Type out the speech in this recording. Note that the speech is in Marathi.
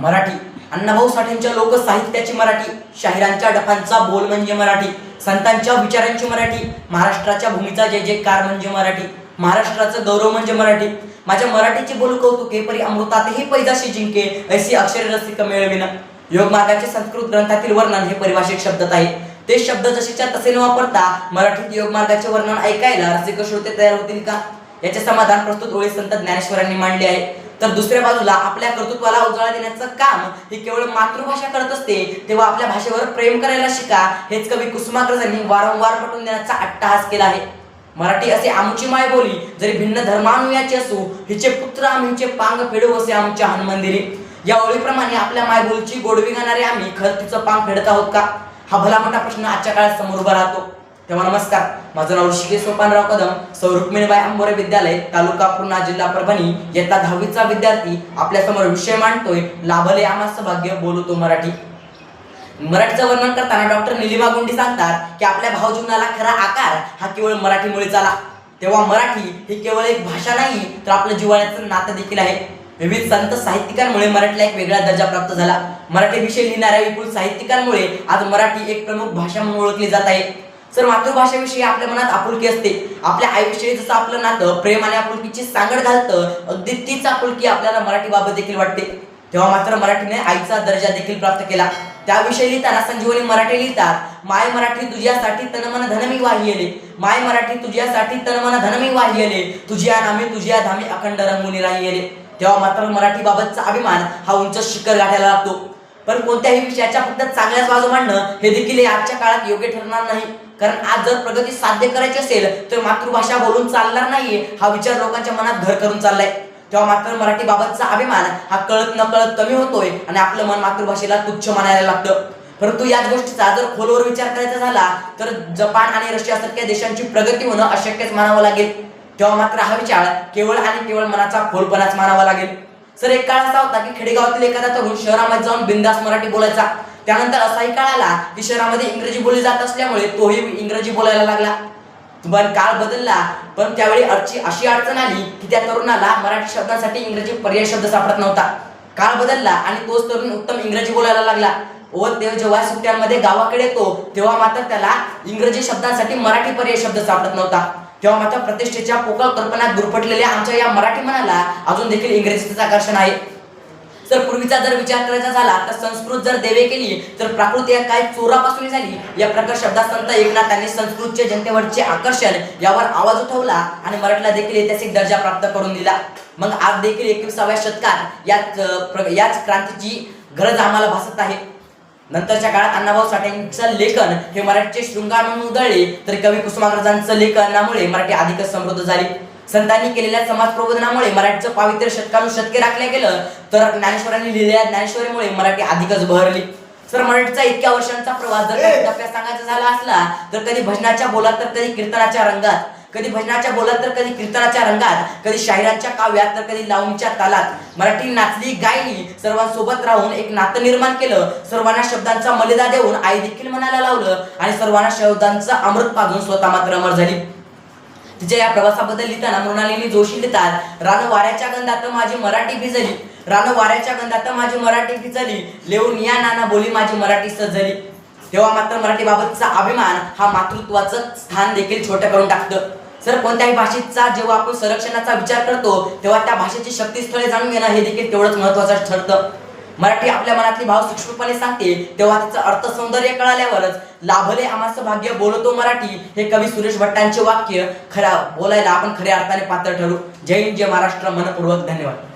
मराठी. अण्णाभाऊ साठेंच्या लोकसाहित्याची मराठी शाहिरांच्या डफांचा बोल म्हणजे मराठी संतांच्या विचारांची मराठी महाराष्ट्राच्या भूमीचा जय जयकार म्हणजे मराठी महाराष्ट्राचं गौरव म्हणजे मराठी. माझ्या मराठीची बोल कौतुके परी अमृतातही पैजाशी जिंके ऐसी अक्षरे रसिक मिळविन योग मार्गाचे संस्कृत ग्रंथातील वर्णन हे परिभाषिक शब्दात आहे. ते शब्द जसेच्या तसे न वापरता मराठीत योग मार्गाचे वर्णन ऐकायला रसिक श्रोते तयार होतील का? याचे समाधान प्रस्तुत ओळी संत ज्ञानेश्वरांनी मांडले आहे. तर दुसऱ्या बाजूला आपल्या कर्तृत्वाला उजळा देण्याचं काम ही केवळ मातृभाषा करत असते. तेव्हा आपल्या भाषेवर प्रेम करायला शिका. हेच कवी कुसुमाग्रजांनी वारंवार पटवून देण्याचा अट्टहास केला आहे. मराठी असे आमची माय बोली जरी भिन्न धर्मानुयाची असू हिचे पुत्र आम्हीचे पांग फेडू असे आमच्या हनुमंदिरी. या ओळीप्रमाणे आपल्या मायबोलीची गोडवी गाणारे आम्ही खरं तिचं पांग फेडत आहोत का? हा भला मोठा प्रश्न आजच्या काळात समोर उभा राहतो. तेव्हा नमस्कार. माझं नाव ऋषिकेश सोपानराव कदम. सौ रुक्मिणीबाई आंबोरे विद्यालय तालुका पूर्णा जिल्हा परभणी. येता दहावीचा विद्यार्थी. आपल्यासमोर विषय मांडतोय. लाभले आम्हास भाग्य बोलतो मराठी. मराठीचं वर्णन करताना डॉक्टर निलिमा गुंडी सांगतात की आपल्या भावजीवनाला खरा आकार हा केवळ मराठीमुळेच आला. तेव्हा मराठी ही केवळ एक भाषा नाही तर आपलं जीवनाचं नातं देखील आहे. विविध संत साहित्यिकांमुळे मराठीला एक वेगळा दर्जा प्राप्त झाला. मराठी विषय लिहिणाऱ्या विपुल साहित्यिकांमुळे आज मराठी एक प्रमुख भाषा म्हणून ओळखली जात आहे. सर मातृभाषेविषयी आपल्या मनात आपुलकी असते आपल्या आईविषयी जसं आपलं नातं प्रेम आणि आपुलकीची सांगड घालतं अगदी तीच आपुलकी आपल्याला मराठी बाबत देखील वाटते. तेव्हा मात्र मराठीने आईचा दर्जा देखील प्राप्त केला. त्याविषयी लिहिताना संजीवनी मराठी लिहितात माय मराठी तुझ्यासाठी तनमन धनमी वाहियले. माय मराठी तुझ्यासाठी तनमन धनमी वाहियले. तुझ्या नामी तुझ्या धामी अखंड रंगुनी राहियले. तेव्हा मात्र मराठी बाबतचा अभिमान हा उंच शिखर गाठायला लागतो. पण कोणत्याही विषयाच्या फक्त चांगल्याच बाजू मांडणं हे देखील आजच्या काळात योग्य ठरणार नाही. कारण आज जर प्रगती साध्य करायची असेल तर मातृभाषा बोलून चालणार नाहीये हा विचार लोकांच्या मनात घर करून चाललाय. तेव्हा मात्र मराठी बाबतचा अभिमान हा कळत न कळत कमी होतोय आणि आपलं मन मातृभाषेला तुच्छ मानायला लागतं. परंतु याच गोष्टीचा जर खोलवर विचार करायचा झाला तर जपान आणि रशियासारख्या देशांची प्रगती होणं अशक्यच मानावं लागेल. तेव्हा मात्र हा विचार केवळ आणि केवळ मनाचा खोलपणाच मानावा लागेल. सर एक काळ असा होता की खेडेगावातील एखादा तरुण शहरामध्ये जाऊन बिंदास मराठी बोलायचा. त्यानंतर असाही काळ आला की शहरामध्ये इंग्रजी बोलली जात असल्यामुळे तोही इंग्रजी बोलायला लागला. पण काळ बदलला पण त्यावेळी अडची अशी अडचण आली की त्या तरुणाला मराठी शब्दांसाठी इंग्रजी पर्याय शब्द सापडत नव्हता. काळ बदलला आणि तोच तरुण उत्तम इंग्रजी बोलायला लागला. व ते जेव्हा सुट्ट्यांमध्ये गावाकडे येतो तेव्हा मात्र त्याला इंग्रजी शब्दांसाठी मराठी पर्याय शब्द सापडत नव्हता. तेव्हा माझ्या प्रतिष्ठेच्या पोकळ कल्पनात गुरफटलेल्या आमच्या या मराठी मनाला अजून देखील इंग्रजीचं आकर्षण आहे. तर पूर्वीचा जर विचार करायचा झाला तर संस्कृत जर देवे केली तर प्राकृत या काय चोरापासून झाली या प्रकार शब्दात संत एकनाथांनी संस्कृतचे जनतेवरचे आकर्षण यावर आवाज उठवला आणि मराठीला देखील ऐतिहासिक दर्जा प्राप्त करून दिला. मग आज देखील एकविसाव्या शतकात याच प्र- याच क्रांतीची गरज आम्हाला भासत आहे. नंतरच्या काळात अण्णाभाऊ साठेंचं लेखन हे मराठीचे शृंगार म्हणून उधळले तर कवी कुसुमाग्रजांचं लेखनामुळे मराठी अधिकच समृद्ध झाली. संतांनी केलेल्या समाज प्रबोधनामुळे मराठीचं पावित्र्य शतकानुशतके राखलं गेलं तर ज्ञानेश्वरांनी लिहिलेल्या ज्ञानेश्वरीमुळे मराठी अधिकच बहरली. सर मराठीचा इतक्या वर्षांचा प्रवास जर टप्प्यात सांगायचा झाला असला तर कधी भजनाच्या बोलात तर कधी कीर्तनाच्या रंगात. कधी भजनाच्या बोलात तर कधी कीर्तनाच्या रंगात कधी शाहिरांच्या काव्यात तर कधी लावणीच्या तालात. मराठी नाचली गायली सर्वांसोबत राहून एक नातं निर्माण केलं. सर्वांना शब्दांचा मलिदा देऊन आई देखील म्हणायला लावलं आणि सर्वांना शब्दांचं अमृत पाजून स्वतः मात्र अमर झाली. तिच्या या प्रवासाबद्दल लिहिताना मृणालिनी जोशी लिहितात रान वाऱ्याच्या गंधात माझी मराठी भिजली रान वाऱ्याच्या गंधात माझी मराठी भिजली लेऊन या नाना बोली माझी मराठी सजली. तेव्हा मात्र मराठी बाबतचा अभिमान हा मातृत्वाचं स्थान देखील छोटं करून टाकतं. सर कोणत्याही भाषेचा जेव्हा आपण संरक्षणाचा विचार करतो तेव्हा त्या भाषेची शक्तीस्थळे जाणून घेणं हे देखील तेवढंच महत्वाचं ठरतं. मराठी आपल्या मनातली भाव सूक्ष्मपणे सांगते तेव्हा तिचं अर्थ सौंदर्य कळाल्यावरच लाभले आम्हाचं भाग्य बोलतो मराठी हे कवी सुरेश भट्टांचे वाक्य. खरा बोलायला आपण खऱ्या अर्थाने पात्र ठरू. जय हिंद जय महाराष्ट्र मनपूर्वक धन्यवाद.